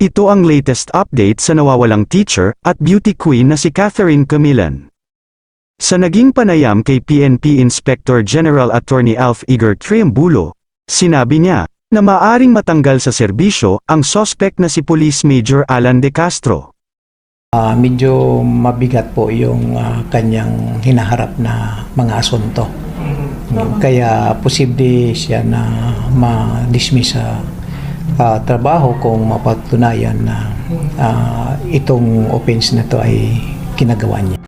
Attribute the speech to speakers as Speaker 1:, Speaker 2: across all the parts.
Speaker 1: Ito ang latest update sa nawawalang teacher at beauty queen na si Catherine Camilan. Sa naging panayam kay PNP Inspector General Attorney Alf Igor Triambulo, sinabi niya na maaring matanggal sa serbisyo ang sospek na si Police Major Alan De Castro.
Speaker 2: Ah, medyo mabigat po yung ah, kanyang hinaharap na mga asunto. Kaya posible siya na ma-dismiss sa ah, trabaho kung mapatunayan na ah, itong offense na to ay kinagawa niya.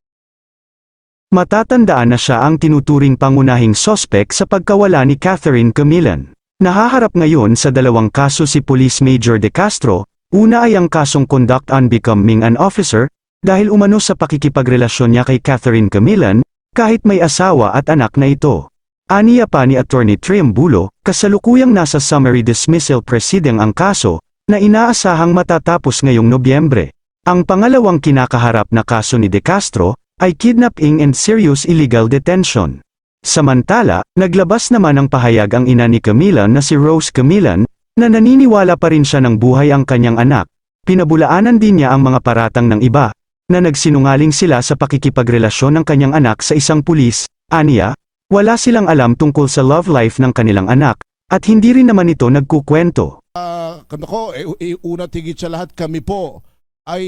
Speaker 1: Matatandaan na siya ang tinuturing pangunahing sospek sa pagkawala ni Catherine Camilan. Nahaharap ngayon sa dalawang kaso si Police Major De Castro, una ay ang kasong conduct unbecoming an officer, dahil umano sa pakikipagrelasyon niya kay Catherine Camilan, kahit may asawa at anak na ito. Aniya pa ni Attorney Triambulo, kasalukuyang nasa summary dismissal proceeding ang kaso, na inaasahang matatapos ngayong Nobyembre. Ang pangalawang kinakaharap na kaso ni De Castro, ay kidnapping and serious illegal detention. Samantala, naglabas naman ng pahayag ang ina ni Camilan na si Rose Camilan, na naniniwala pa rin siya ng buhay ang kanyang anak. Pinabulaanan din niya ang mga paratang ng iba, na nagsinungaling sila sa pakikipagrelasyon ng kanyang anak sa isang pulis, aniya, wala silang alam tungkol sa love life ng kanilang anak, at hindi rin naman ito nagkukwento.
Speaker 3: Ah, ko, eh, eh, una tigit sa lahat kami po ay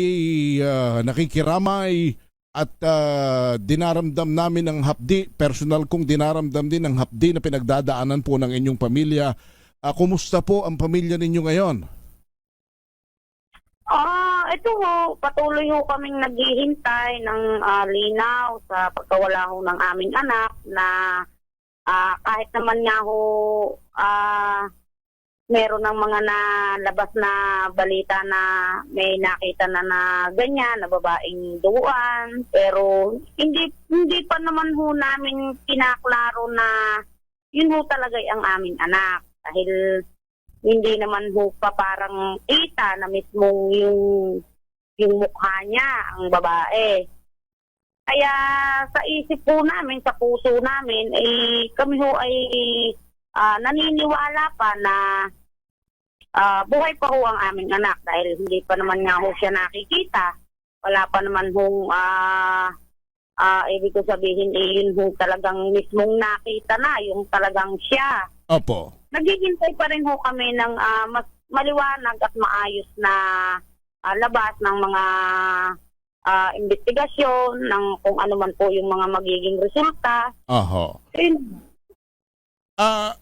Speaker 3: ah, nakikiramay at ah, dinaramdam namin ang hapdi, personal kong dinaramdam din ang hapdi na pinagdadaanan po ng inyong pamilya. Ah, kumusta po ang pamilya ninyo ngayon?
Speaker 4: Ah, ito ho, patuloy ho kaming naghihintay ng ah, linaw sa pagkawala ho ng aming anak na ah, kahit naman nga ho ah, meron ng mga nalabas na balita na may nakita na na ganyan, na babaeng duguan. Pero hindi hindi pa naman ho namin kinaklaro na yun ho talaga ang aming anak. Dahil hindi naman ho pa parang kita na mismong yung yung mukha niya, ang babae. Kaya sa isip po namin, sa puso namin, eh, kami ho ay ah, naniniwala pa na ah, buhay pa ho ang aming anak dahil hindi pa naman nga ho siya nakikita. Wala pa naman hong ah ah, ibig ko sabihin eh, yun ho talagang mismong nakita na, yung talagang siya
Speaker 3: Opo.
Speaker 4: Naghihintay pa rin ho kami ng ah, mas maliwanag at maayos na ah, labas ng mga ah, investigasyon ng kung ano man po yung mga magiging resulta.
Speaker 3: Aho. Ah,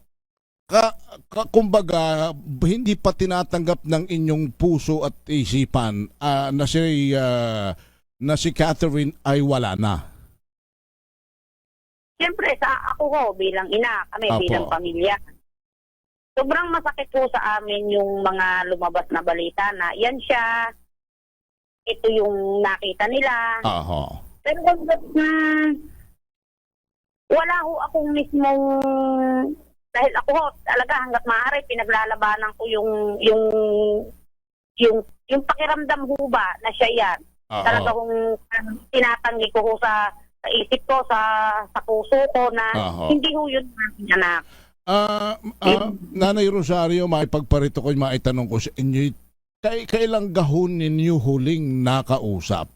Speaker 3: ka, ka, kumbaga, hindi pa tinatanggap ng inyong puso at isipan ah, na si ah, na si Catherine ay wala na.
Speaker 4: Siyempre, sa ako ho bilang ina, kami
Speaker 3: Apo.
Speaker 4: bilang pamilya. Sobrang masakit po sa amin yung mga lumabas na balita na yan siya, ito yung nakita nila.
Speaker 3: Aho.
Speaker 4: Pero hanggat hmm, wala ho akong mismong dahil ako ho talaga hanggat maaari pinaglalabanan ko yung yung yung yung pakiramdam ho ba na siya yan.
Speaker 3: Aho.
Speaker 4: Talaga kung um, tinatanggi ko ho sa sa isip ko, sa sa puso ko na
Speaker 3: Aho.
Speaker 4: hindi ho yun ang aking anak.
Speaker 3: Ah, ah, Nanay Rosario, maipagparito ko, maitanong ko sa inyo, kay, kailang gahon ninyo huling nakausap?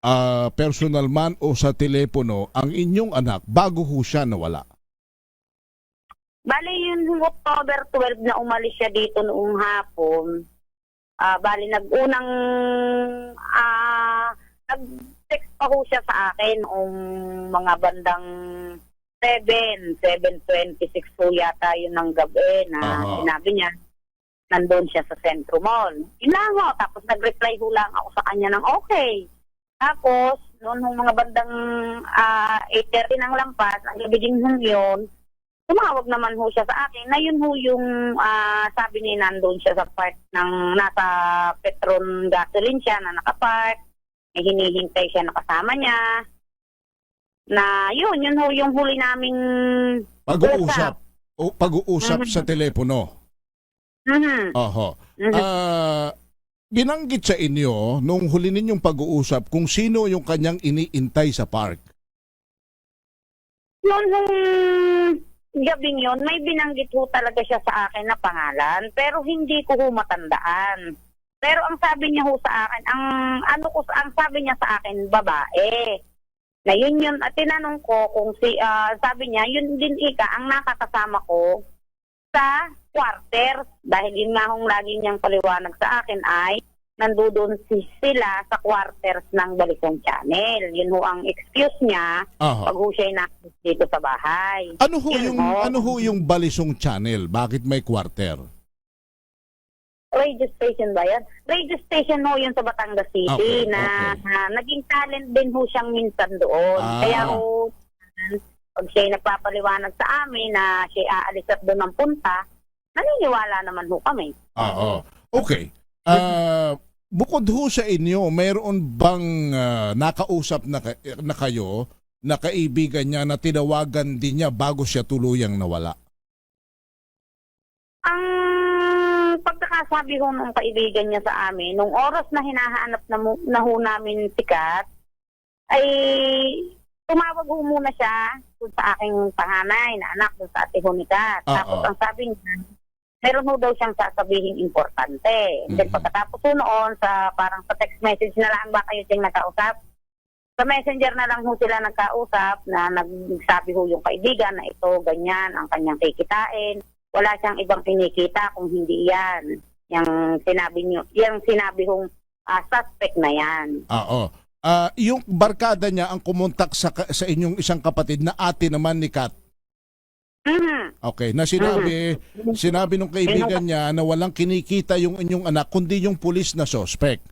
Speaker 3: Ah, personal man o sa telepono ang inyong anak bago ho siya nawala?
Speaker 4: Bali yun October 12 na umalis siya dito noong hapon. Ah, bali nag-unang ah nag-text pa ho siya sa akin noong mga bandang 7, 7.26 po yata yun ng gabi na
Speaker 3: Aha.
Speaker 4: sinabi niya nandun siya sa Centro Mall. Yun lang ho. Tapos nag-reply ho lang ako sa kanya ng okay. Tapos, noon hong mga bandang ah 8.30 ng lampas, ang gabi din hong yun, tumawag naman ho siya sa akin na yun ho yung ah, sabi ni nandun siya sa park ng nasa Petron gasoline siya na nakapark. May hinihintay siya na kasama niya. Na yun, yun ho yung huli naming
Speaker 3: Pag-uusap. O pag-uusap
Speaker 4: Mhm.
Speaker 3: sa telepono.
Speaker 4: Mhm.
Speaker 3: Oho.
Speaker 4: Mhm.
Speaker 3: Ah, binanggit sa inyo nung huli ninyong pag-uusap kung sino yung kanyang iniintay sa park.
Speaker 4: Noon nung gabing yun, may binanggit ho talaga siya sa akin na pangalan, pero hindi ko ho matandaan. Pero ang sabi niya ho sa akin, ang ano ko ang sabi niya sa akin, babae. Na yun yun, at tinanong ko kung si, ah, sabi niya, yun din ika ang nakakasama ko sa quarter. Dahil yun nga hong lagi niyang paliwanag sa akin ay, nandoon si sila sa quarters ng Balisong Channel. Yun ho ang excuse niya
Speaker 3: Aha.
Speaker 4: pag ho siya'y nasa dito sa bahay.
Speaker 3: Ano ho yung ano ho yung Balisong Channel? Bakit may quarter?
Speaker 4: Radio station ba yan? Radio station ho yun sa Batangas City
Speaker 3: Okay,
Speaker 4: na,
Speaker 3: okay.
Speaker 4: na naging talent din ho siyang minsan doon.
Speaker 3: Ah.
Speaker 4: Kaya ho, pag siya nagpapaliwanag sa amin na siya aalis at doon ang punta, naniniwala naman ho kami.
Speaker 3: Oo. Okay. Ah, bukod ho sa inyo, mayroon bang ah, nakausap na, na kayo na kaibigan niya na tinawagan din niya bago siya tuluyang nawala?
Speaker 4: Ang pagkakasabi ho ng kaibigan niya sa amin, nung oras na hinahanap na, na ho namin si Kat, ay tumawag ho muna siya dun sa aking panganay na anak dun sa ate ho ni Kat.
Speaker 3: Oo.
Speaker 4: Tapos ang sabi niya, meron ho daw siyang sasabihin importante. Then
Speaker 3: Mhm.
Speaker 4: pagkatapos ho noon, sa, parang sa text message na lang ba kayo siyang nakausap? Sa messenger na lang ho sila nagkausap na nagsabi ho yung kaibigan na ito, ganyan, ang kanyang kikitain. Wala siyang ibang kinikita kung hindi yan. Yung sinabi niyo, yung sinabi hong ah, suspect na yan.
Speaker 3: Oo. Ah, yung barkada niya ang kumontak sa ka- sa inyong isang kapatid na ate naman ni Kat.
Speaker 4: Mhm.
Speaker 3: Okay, na sinabi sinabi ng kaibigan niya na walang kinikita yung inyong anak kundi yung pulis na suspect.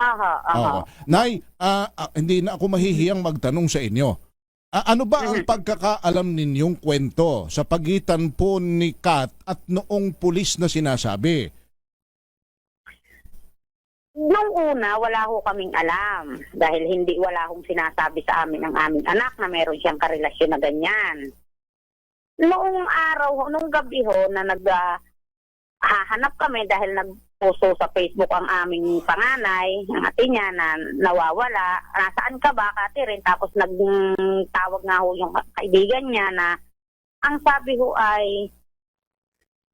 Speaker 4: Aha, aha.
Speaker 3: Oo. Nay, ah, ah, hindi na ako mahihiyang magtanong sa inyo. Ah, ano ba ang pagkakaalam ninyong kwento sa pagitan po ni Kat at noong pulis na sinasabi?
Speaker 4: Nung una, wala ho kaming alam. Dahil hindi, wala hong sinasabi sa amin ang aming anak na meron siyang karelasyon na ganyan. Noong araw, ho, nung gabi ho, na nag, ah, hahanap kami dahil nagposto sa Facebook ang aming panganay, ang ate niya na nawawala. Nasaan ka ba, Catherine? Tapos nagtawag nga ho yung kaibigan niya na ang sabi ho ay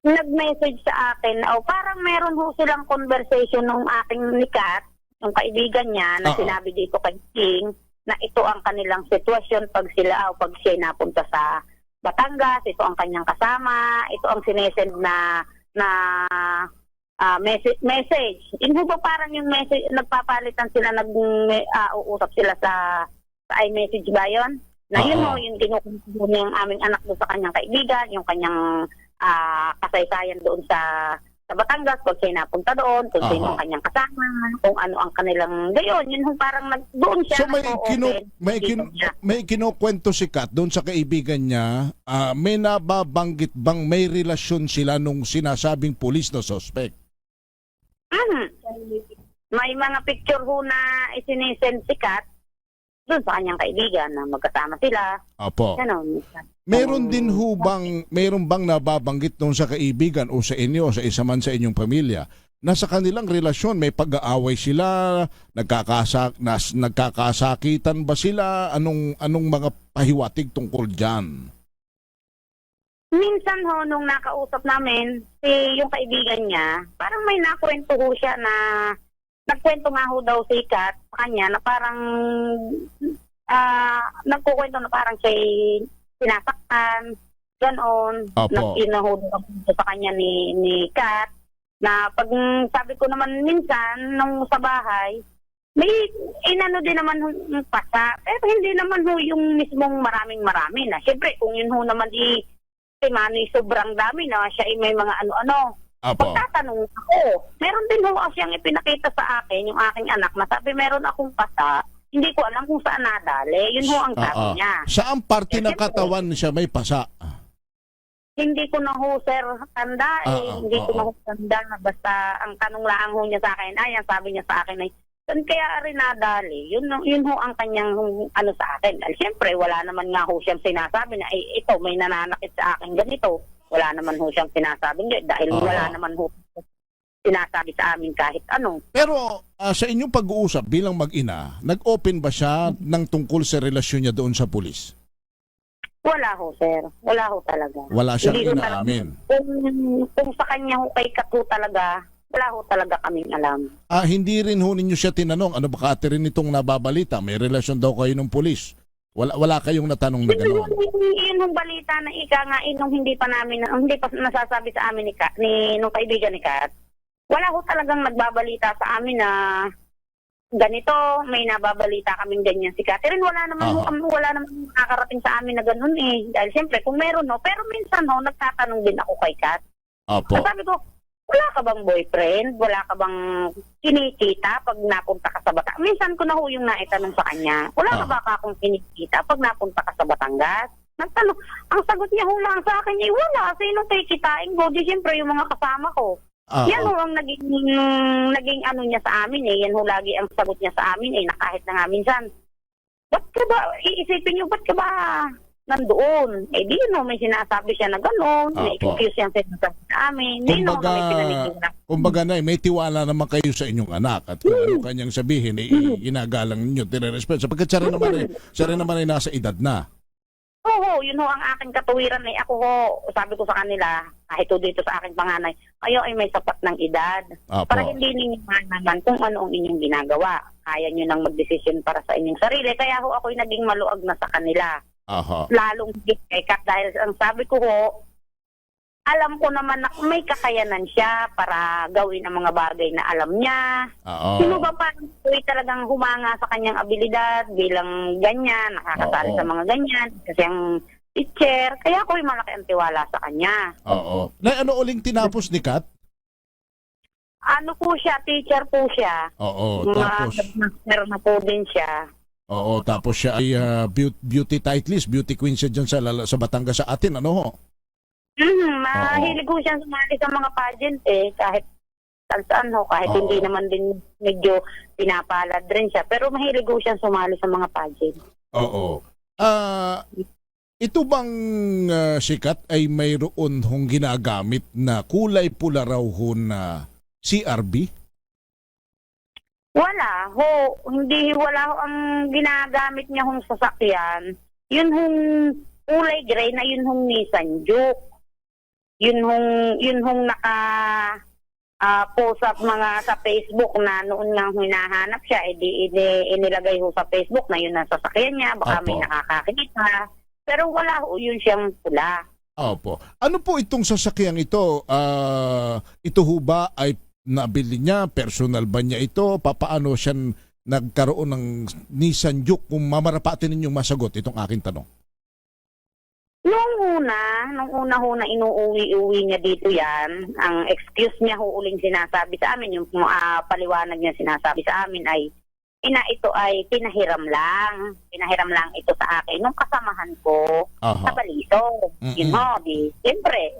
Speaker 4: nag-message sa akin, o parang meron ho silang conversation nung aking nikat, yung kaibigan niya, na
Speaker 3: Oo.
Speaker 4: sinabi dito kay King, na ito ang kanilang sitwasyon pag sila o pag siya napunta sa Batangas, ito ang kanyang kasama, ito ang sinesend na na ah, message, message. Ho ba parang yung message, nagpapalitan sila, nag, ah, uusap sila sa, sa iMessage ba yun? Na yun
Speaker 3: Oo.
Speaker 4: ho, yung kinukuha niya yung aming anak doon sa kanyang kaibigan, yung kanyang ah, kasaysayan doon sa sa Batangas, pag siya napunta doon, kung sino
Speaker 3: Aha.
Speaker 4: ang kanyang kasama, kung ano ang kanilang gayon, yun ho parang nag, doon siya
Speaker 3: So may kinu may kinu
Speaker 4: niya.
Speaker 3: may kinukwento si Kat doon sa kaibigan niya, ah, may nababanggit bang may relasyon sila nung sinasabing pulis na suspect?
Speaker 4: Mhm. May mga picture ho na isinisend si Kat doon sa kanyang kaibigan na magkasama sila.
Speaker 3: Opo.
Speaker 4: Ganon.
Speaker 3: Meron din ho bang, meron bang nababanggit nung sa kaibigan o sa inyo o sa isa man sa inyong pamilya na sa kanilang relasyon may pag-aaway sila, nagkakasak, nas, nagkakasakitan ba sila, anong anong mga pahiwatig tungkol diyan?
Speaker 4: Minsan ho, nung nakausap namin, si yung kaibigan niya, parang may nakwento ho siya na, nagkwento nga ho daw si Kat sa kanya na parang, ah, nagkukwento na parang siya sinasaktan, ganon.
Speaker 3: Opo.
Speaker 4: Nag-inaho daw sa kanya ni, ni Kat, na pag sabi ko naman minsan, nung sa bahay, may inano din naman yung pasa, pero hindi naman ho yung mismong maraming marami na. Siyempre, kung yun ho naman i si Manny sobrang dami na siya ay may mga ano-ano.
Speaker 3: Apo.
Speaker 4: Pagtatanong ako, meron din ho siyang ipinakita sa akin, yung aking anak, na sabi meron akong pasa, hindi ko alam kung saan nadali. Yun ho ang sabi
Speaker 3: Oo.
Speaker 4: niya.
Speaker 3: Saan parte
Speaker 4: Eh,
Speaker 3: ng katawan siya may pasa?
Speaker 4: Hindi ko na ho, sir, tanda eh.
Speaker 3: Oo,
Speaker 4: hindi ko
Speaker 3: oo.
Speaker 4: na ho tanda na basta ang tanong lang ho niya sa akin, ay, ang sabi niya sa akin ay, saan kaya rin nadali? Yun, yun ho ang kanyang ano sa akin. Dahil siyempre, wala naman nga ho siyang sinasabi na, eh, ito, may nananakit sa akin ganito. Wala naman ho siyang sinasabi dahil
Speaker 3: Oo.
Speaker 4: wala naman ho sinasabi sa amin kahit ano.
Speaker 3: Pero ah, sa inyong pag-uusap bilang mag-ina, nag-open ba siya ng tungkol sa relasyon niya doon sa pulis?
Speaker 4: Wala ho, sir. Wala ho talaga.
Speaker 3: Wala siyang
Speaker 4: Hindi ho talaga.
Speaker 3: inaamin.
Speaker 4: Kung, kung sa kanya ho kay Kat ho talaga, wala ho talaga kaming alam.
Speaker 3: Ah, hindi rin ho ninyo siya tinanong, ano ba Catherine itong nababalita? May relasyon daw kayo ng pulis. Wala, wala kayong natanong na
Speaker 4: Yun,
Speaker 3: gano'n.
Speaker 4: yun, yun yung balita na ika nga, eh, nung hindi pa namin, hindi pa nasasabi sa amin ni, Kat, ni nung kaibigan ni Kat, wala ho talagang nagbabalita sa amin na ganito, may nababalita kaming ganyan si Catherine. Wala naman
Speaker 3: Aha.
Speaker 4: kami- wala naman nakakarating sa amin na ganun eh. Dahil siyempre, kung meron ho, pero minsan ho, nagtatanong din ako kay Kat.
Speaker 3: Opo.
Speaker 4: Sabi ko, wala ka bang boyfriend? Wala ka bang kinikita pag napunta ka sa Batangas? Minsan ko na ho yung naitanong sa kanya. Wala ka
Speaker 3: Ah.
Speaker 4: ba ka akong kinikita pag napunta ka sa Batangas? Nagtanong, ang sagot niya ho lang sa akin, eh, wala. Sino kikitain ko? Di siyempre yung mga kasama ko.
Speaker 3: Ah,
Speaker 4: Yan ho ang naging, naging ano niya sa amin eh. Yan ho lagi ang sagot niya sa amin eh, na kahit na nga minsan, ba't ka ba, iisipin niyo, ba't ka ba nandoon? Eh di no, may sinasabi siya na gano'n, may
Speaker 3: Apo.
Speaker 4: excuse sinasabi sa amin.
Speaker 3: Kumbaga, kumbaga na, may tiwala naman kayo sa inyong anak at kung ano kanyang sabihin, eh, ginagalang ninyo, tire-respeto. Sapagkat siya rin naman, eh, siya rin naman ay nasa edad na.
Speaker 4: Oo, yun ho ang aking katuwiran ay ako ho, sabi ko sa kanila, kahit ho dito sa aking panganay, kayo ay may sapat ng edad. Para
Speaker 3: Apo.
Speaker 4: hindi ninyo naman kung ano ang inyong ginagawa. Kaya nyo nang magdesisyon para sa inyong sarili. Kaya ho ako'y naging maluag na sa kanila.
Speaker 3: Aha.
Speaker 4: Lalong higit kay Kat dahil ang sabi ko ho, alam ko naman na may kakayanan siya para gawin ang mga bagay na alam niya.
Speaker 3: Oo.
Speaker 4: Sino ba parang tuloy talagang humanga sa kanyang abilidad bilang ganyan, nakakasali
Speaker 3: Oo.
Speaker 4: sa mga ganyan, kasi ang teacher, kaya ako'y malaki ang tiwala sa kanya.
Speaker 3: Oo. Na ano uling tinapos ni Kat?
Speaker 4: Ano po siya, teacher po siya.
Speaker 3: Oo. Tapos,
Speaker 4: master na po din siya.
Speaker 3: oo. Tapos siya ay ah, beau- beauty titleist, beauty queen siya dyan sa, lala- sa Batangas sa atin. Ano ho?
Speaker 4: Mhm, mahilig ko siya sumali sa mga pageant eh, kahit saan ho, kahit
Speaker 3: Oo.
Speaker 4: hindi naman din medyo pinapalad rin siya. Pero mahilig ko siya sumali sa mga pageant.
Speaker 3: Oo. Ah, ito bang ah, sikat ay mayroon hong ginagamit na kulay pula raw ho na CRB?
Speaker 4: Wala ho, hindi wala ho ang ginagamit niya hong sasakyan. Yun hong kulay gray na yun hong Nissan Juke. Yun hong yun hong naka ah, post sa mga sa Facebook na noon nga hinahanap siya, edi, edi inilagay ho sa Facebook na yun ang sasakyan niya, baka may
Speaker 3: Opo.
Speaker 4: nakakakita. Pero wala ho yun siyang pula.
Speaker 3: Opo. Ano po itong sasakyang ito? Ah, ito ho ba ay nabili niya? Personal ba niya ito? Papaano siya nagkaroon ng Nissan Juke? Kung mamarapatin ninyong masagot itong aking tanong.
Speaker 4: Nung una, nung una ho na inuuwi-uwi niya dito yan, ang excuse niya ho uling sinasabi sa amin, yung ah, paliwanag niya sinasabi sa amin ay, ina ito ay pinahiram lang. Pinahiram lang ito sa akin nung kasamahan ko sa
Speaker 3: Aha.
Speaker 4: Balisong.
Speaker 3: Mm-mm.
Speaker 4: Yun ho, di, siyempre,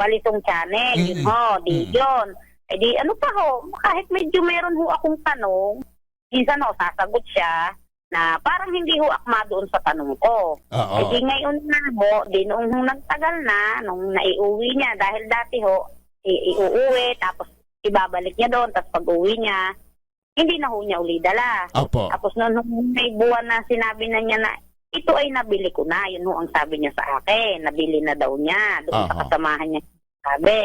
Speaker 4: Balisong channel, yun
Speaker 3: Mm-mm.
Speaker 4: ho, di
Speaker 3: Mm-mm.
Speaker 4: yun. Eh di, ano pa ho, kahit medyo meron ho akong tanong, minsan ho, sasagot siya, na parang hindi ho akma doon sa tanong ko.
Speaker 3: Oo.
Speaker 4: Eh di ngayon na ho, di noong nagtagal na, nung naiuwi niya, dahil dati ho, i- iuuwi, tapos ibabalik niya doon, tapos pag uwi niya, hindi na ho niya uli dala.
Speaker 3: Opo.
Speaker 4: Tapos noon nung may buwan na sinabi na niya na, ito ay nabili ko na, yun ho ang sabi niya sa akin, nabili na daw niya, doon sa
Speaker 3: Aha.
Speaker 4: kasamahan niya sabi.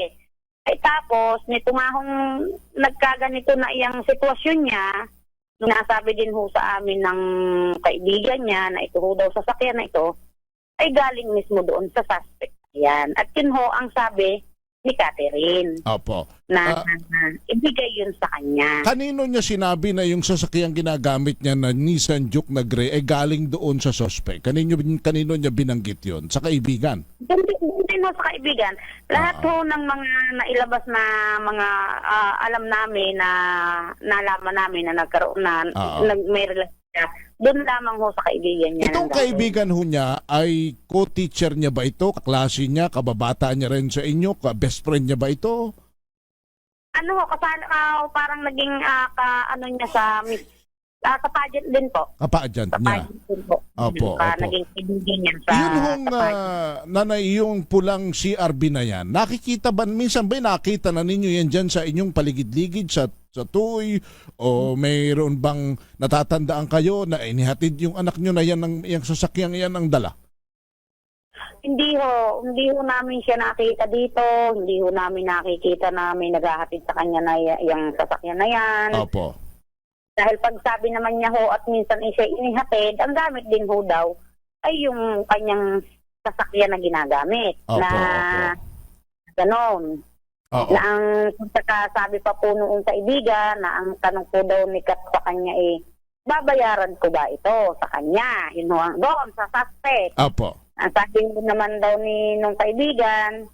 Speaker 4: Ay tapos, nito nga hong nagkaganito na iyang sitwasyon niya, nasabi din ho sa amin ng kaibigan niya na ito ho daw sasakyan na ito, ay galing mismo doon sa suspect na yan. At yun ho ang sabi ni Catherine
Speaker 3: Opo.
Speaker 4: na,
Speaker 3: Ah.
Speaker 4: na ibigay yun sa kanya.
Speaker 3: Kanino niya sinabi na yung sasakyang ginagamit niya na Nissan Juke na gray ay galing doon sa suspect? Kanino, kanino niya binanggit yon Sa kaibigan?
Speaker 4: Doon din ho sa kaibigan, lahat
Speaker 3: Ah.
Speaker 4: ho ng mga nailabas na mga ah, alam namin na nalaman namin na nagkaroon na
Speaker 3: Ah.
Speaker 4: nag, may relasyon siya, doon lamang ho sa kaibigan niya.
Speaker 3: Itong kaibigan ho niya ay co-teacher niya ba ito? Kaklase niya? Kababata niya rin sa inyo? Ka best friend niya ba ito?
Speaker 4: Ano ho, kasal, ah, parang naging ah, ka, ano niya sa ah, sa pageant din po.
Speaker 3: Kapaadyan
Speaker 4: Sa
Speaker 3: niya?
Speaker 4: pageant din po.
Speaker 3: Opo, opo.
Speaker 4: Naging kaibigan niya sa,
Speaker 3: Yun hong
Speaker 4: sa pageant.
Speaker 3: ah, nanay, yung pulang CRB na yan, nakikita ba, minsan ba nakita na ninyo yan dyan sa inyong paligid-ligid sa, sa tuy o mayroon bang natatandaan kayo na inihatid yung anak nyo na yan ng yung sasakyang yan ang dala?
Speaker 4: Hindi ho, hindi ho namin siya nakita dito, hindi ho namin nakikita na may naghahatid sa kanya na y- yung sasakyan na yan.
Speaker 3: Opo.
Speaker 4: Dahil pag sabi naman niya ho at minsan ay siya inihatid, ang gamit din ho daw ay yung kanyang sasakyan na ginagamit.
Speaker 3: Opo,
Speaker 4: na
Speaker 3: opo.
Speaker 4: ganon.
Speaker 3: Oo.
Speaker 4: Na ang sabi pa po noong kaibigan na ang tanong po daw ni Kat sa kanya eh, babayaran ko ba ito sa kanya? Yun ho, ang- doon sa suspect.
Speaker 3: Opo.
Speaker 4: Ang sabi naman daw ni nung kaibigan,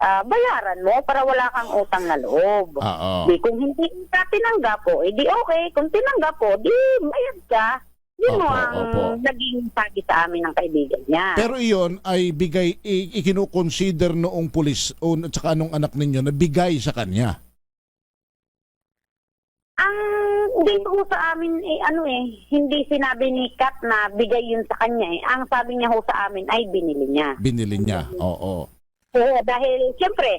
Speaker 4: ah, bayaran mo para wala kang utang na loob.
Speaker 3: Oo.
Speaker 4: Di kung hindi ka tinanggap po, eh di okay. Kung tinanggap po, di bayad ka. Yun mo ang
Speaker 3: opo.
Speaker 4: naging sabi sa amin ng kaibigan niya.
Speaker 3: Pero iyon ay bigay, i- ikinukonsider noong pulis o at saka nung anak ninyo na bigay sa kanya.
Speaker 4: ang dito ho sa amin, eh, ano eh, hindi sinabi ni Kat na bigay yun sa kanya eh. Ang sabi niya ho sa amin ay binili niya.
Speaker 3: Binili niya. Oo.
Speaker 4: Oo, dahil siyempre,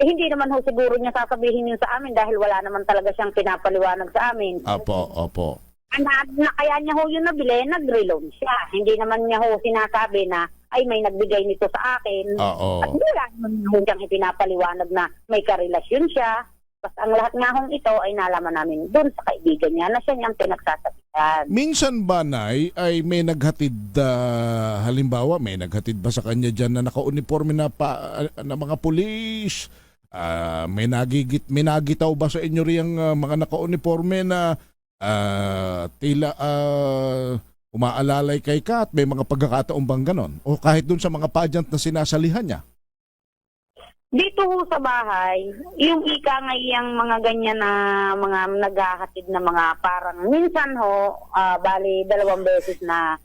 Speaker 4: eh, hindi naman ho siguro niya sasabihin yun sa amin dahil wala naman talaga siyang pinapaliwanag sa amin.
Speaker 3: Opo, opo.
Speaker 4: na, na kaya niya ho yun nabili, nag-reloan siya. Hindi naman niya ho sinasabi na, ay may nagbigay nito sa akin.
Speaker 3: Oo.
Speaker 4: At wala naman ho siyang ipinapaliwanag na may karelasyon siya. Basta ang lahat nga hong ito ay nalaman namin doon sa kaibigan niya na siya niyang pinagsasabihan.
Speaker 3: Minsan ba, Nay, ay may naghatid, ah, halimbawa, may naghatid ba sa kanya dyan na naka-uniforme na, pa, na mga pulis? Ah, may nagigit, may nagitaw ba sa inyo riyang ah, mga naka-uniforme na ah, tila ah, umaalalay kay Kat? May mga pagkakataon bang ganon? O kahit dun sa mga pageant na sinasalihan niya?
Speaker 4: Dito ho sa bahay, yung ika nga yung mga ganyan na mga naghahatid na mga parang minsan ho, ah, bali dalawang beses na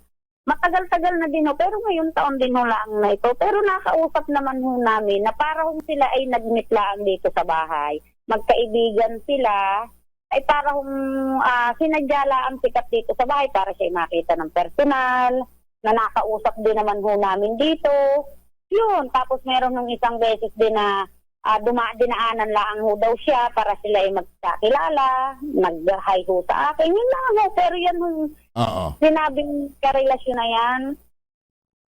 Speaker 4: matagal-tagal na din ho, pero ngayon taon din ho lang na ito. Pero nakausap naman ho namin na para ho sila ay nag-meet lang dito sa bahay. Magkaibigan sila, ay para hong uh, sinadya ang sikat dito sa bahay para siya makita ng personal, na nakausap din naman ho namin dito. Yun, tapos meron nung isang beses din na ah, duma dinaanan lang ho daw siya para sila ay magkakilala, nag-hi ho sa akin. Yun lang ho, pero yan yung
Speaker 3: Oo.
Speaker 4: sinabing karelasyon na yan,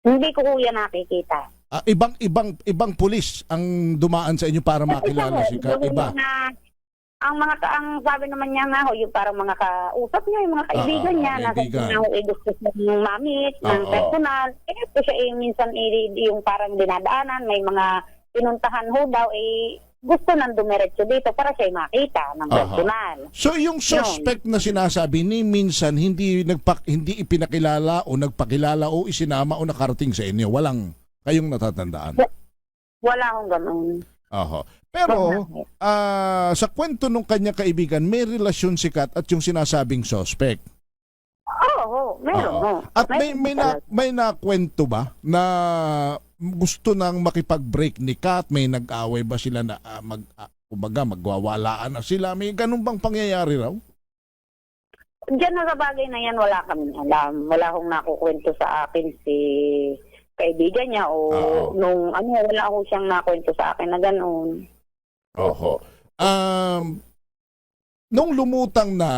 Speaker 4: hindi ko ho yan nakikita.
Speaker 3: Ah, ibang ibang ibang pulis ang dumaan sa inyo para makilala si.
Speaker 4: Yung
Speaker 3: Iba.
Speaker 4: mga- ang mga ka- ang sabi naman niya nga ho, yung parang mga kausap niya, yung mga kaibigan
Speaker 3: Oo,
Speaker 4: niya, na
Speaker 3: kaibigan.
Speaker 4: na ho, eh, gusto niya ng mamit, ng
Speaker 3: Oo.
Speaker 4: personal. Eh, ito siya eh, minsan eh, yung parang dinadaanan, may mga pinuntahan ho daw, eh, gusto nang dumiretso dito para siya ay makita ng
Speaker 3: Aha.
Speaker 4: personal.
Speaker 3: So yung suspect na sinasabi ni minsan hindi nagpak hindi ipinakilala o nagpakilala o isinama o nakarating sa inyo. Walang kayong natatandaan.
Speaker 4: Wala akong ganun.
Speaker 3: Aha. Pero ah, sa kwento nung kanya kaibigan, may relasyon si Kat at yung sinasabing suspect.
Speaker 4: Oo, oh, meron
Speaker 3: Oo. At may may na, may nakwento ba na gusto nang makipag-break ni Kat? May nag-away ba sila na ah, mag ah, kumbaga magwawalaan na sila? May ganun bang pangyayari raw?
Speaker 4: Diyan na sa bagay na yan, wala kami alam. Wala akong nakukwento sa akin si kaibigan niya o
Speaker 3: Oo.
Speaker 4: nung ano, wala akong siyang nakwento sa akin na gano'n.
Speaker 3: Oho. Um, nung lumutang na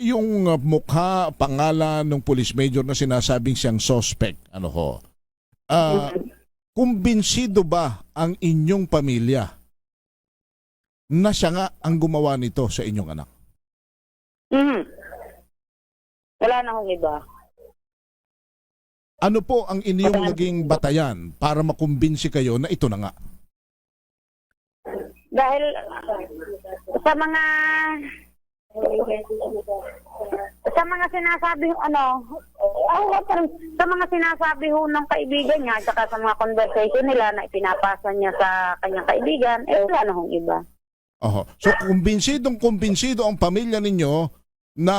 Speaker 3: yung uh, mukha, pangalan ng police major na sinasabing siyang suspect, ano ho, ah, kumbinsido ba ang inyong pamilya na siya nga ang gumawa nito sa inyong anak?
Speaker 4: Mhm. Wala na akong iba.
Speaker 3: Ano po ang inyong naging batayan para makumbinsi kayo na ito na nga?
Speaker 4: Dahil sa mga sa mga sinasabi ano sa mga sinasabi ho ng kaibigan niya at sa mga conversation nila na ipinapasa niya sa kanyang kaibigan eh wala na akong iba
Speaker 3: Oho. So kumbinsidong kumbinsido ang pamilya ninyo na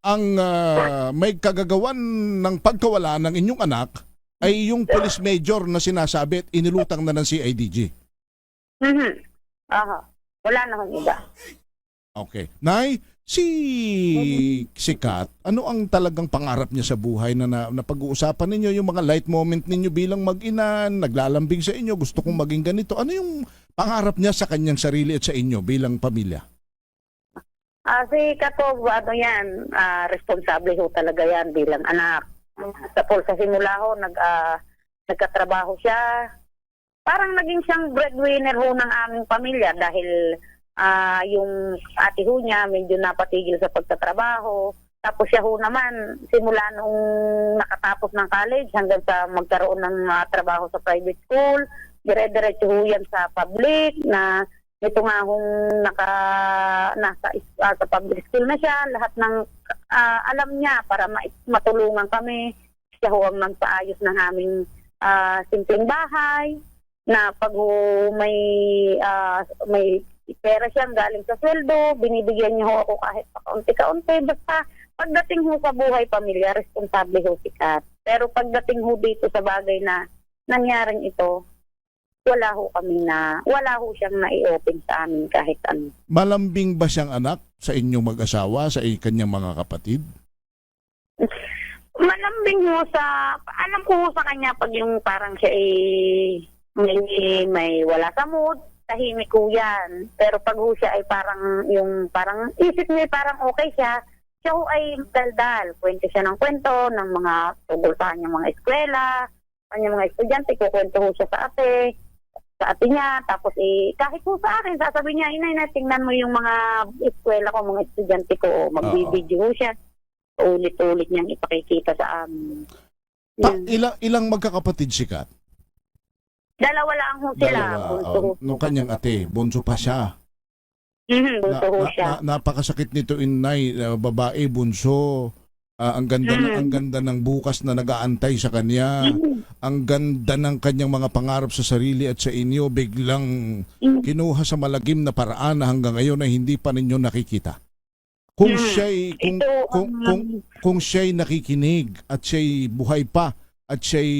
Speaker 3: ang ah, may kagagawan ng pagkawala ng inyong anak ay yung police major na sinasabi at inilutang na ng CIDG.
Speaker 4: mhm aha wala na akong iba
Speaker 3: Okay. Nay, si si Kat, ano ang talagang pangarap niya sa buhay na, na, na pag-uusapan ninyo, yung mga light moment ninyo bilang mag-ina, naglalambing sa inyo, gusto kong maging ganito. Ano yung pangarap niya sa kanyang sarili at sa inyo bilang pamilya?
Speaker 4: Ah, si Katog, ano yan, ah, responsable ho talaga yan bilang anak. Sa sa simula ho, nag, ah, nagkatrabaho siya. Parang naging siyang breadwinner ho ng aming pamilya dahil ah, yung ate ho niya medyo napatigil sa pagtatrabaho. Tapos siya ho naman, simula nung nakatapos ng college hanggang sa magkaroon ng ah, trabaho sa private school, dire-diretso ho yan sa public na ito nga hong naka, nasa ah, sa public school na siya, lahat ng ah, alam niya para ma- matulungan kami. Siya ho ang nagpaayos ng aming ah, simpleng bahay na pag ho may ah, may pera siyang galing sa sweldo, binibigyan niya ho ako kahit pa kaunti-kaunti. Basta pagdating ho sa buhay pamilya, responsable ho si Kat. Pero pagdating ho dito sa bagay na nangyaring ito, wala ho kami na, wala ho siyang nai-open sa amin kahit ano.
Speaker 3: Malambing ba siyang anak sa inyong mag-asawa, sa kanyang mga kapatid?
Speaker 4: Malambing ho sa, alam ko ho sa kanya pag yung parang siya eh, may, may wala sa mood, tahimik ko yan. Pero pag ho siya ay parang yung parang isip niya ay parang okay siya, siya ho ay daldal. Kwento siya ng kwento ng mga tungkol sa kanyang mga eskwela, kanyang mga estudyante, kukwento ho siya sa ate, sa ate niya. Tapos eh, kahit ho sa akin, sasabihin niya, inay na, tingnan mo yung mga eskwela ko, mga estudyante ko, o magbibideo ho siya. Ulit-ulit niyang ipakikita sa amin.
Speaker 3: Pa,
Speaker 4: Yun.
Speaker 3: ilang, ilang magkakapatid si Kat?
Speaker 4: Dalawa lang ho sila. bunso ho.
Speaker 3: oh, nung kanyang ate, bunso pa siya.
Speaker 4: Mhm, bunso ho siya.
Speaker 3: na- napakasakit nito inay, uh, babae, bunso. Ah, ang ganda
Speaker 4: Mm.
Speaker 3: ang ganda ng bukas na nagaantay sa kanya.
Speaker 4: Mhm.
Speaker 3: Ang ganda ng kanyang mga pangarap sa sarili at sa inyo biglang
Speaker 4: Mhm.
Speaker 3: kinuha sa malagim na paraan na hanggang ngayon ay hindi pa ninyo nakikita. Kung
Speaker 4: Mm.
Speaker 3: siya'y kung,
Speaker 4: Ito
Speaker 3: kung, kung, kung siya'y nakikinig at siya'y buhay pa at siya'y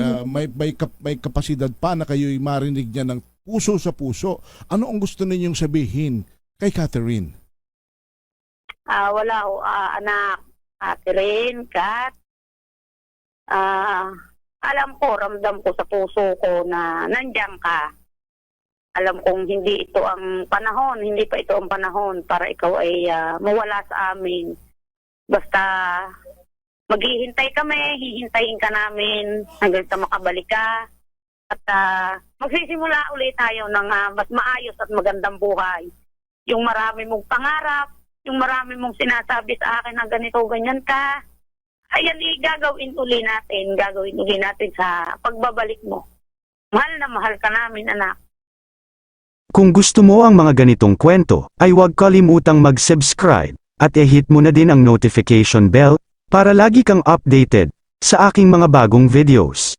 Speaker 3: ah, may, may, kap- may kapasidad pa na kayo'y marinig niya ng puso sa puso, ano ang gusto ninyong sabihin kay Catherine?
Speaker 4: Ah, wala ho, ah, anak, ate rin, kat. Ah, alam ko, ramdam ko sa puso ko na nandiyan ka. Alam kong hindi ito ang panahon, hindi pa ito ang panahon para ikaw ay ah, mawala sa amin. Basta maghihintay kami, hihintayin ka namin hanggang sa makabalik ka. At ah, magsisimula ulit tayo ng ah, mas maayos at magandang buhay. Yung marami mong pangarap, yung marami mong sinasabi sa akin na ganito, ganyan ka, ayan eh, gagawin uli natin, gagawin uli natin sa pagbabalik mo. Mahal na mahal ka namin, anak.
Speaker 1: Kung gusto mo ang mga ganitong kwento, ay huwag kalimutang mag-subscribe, at i-hit mo na din ang notification bell, para lagi kang updated, sa aking mga bagong videos.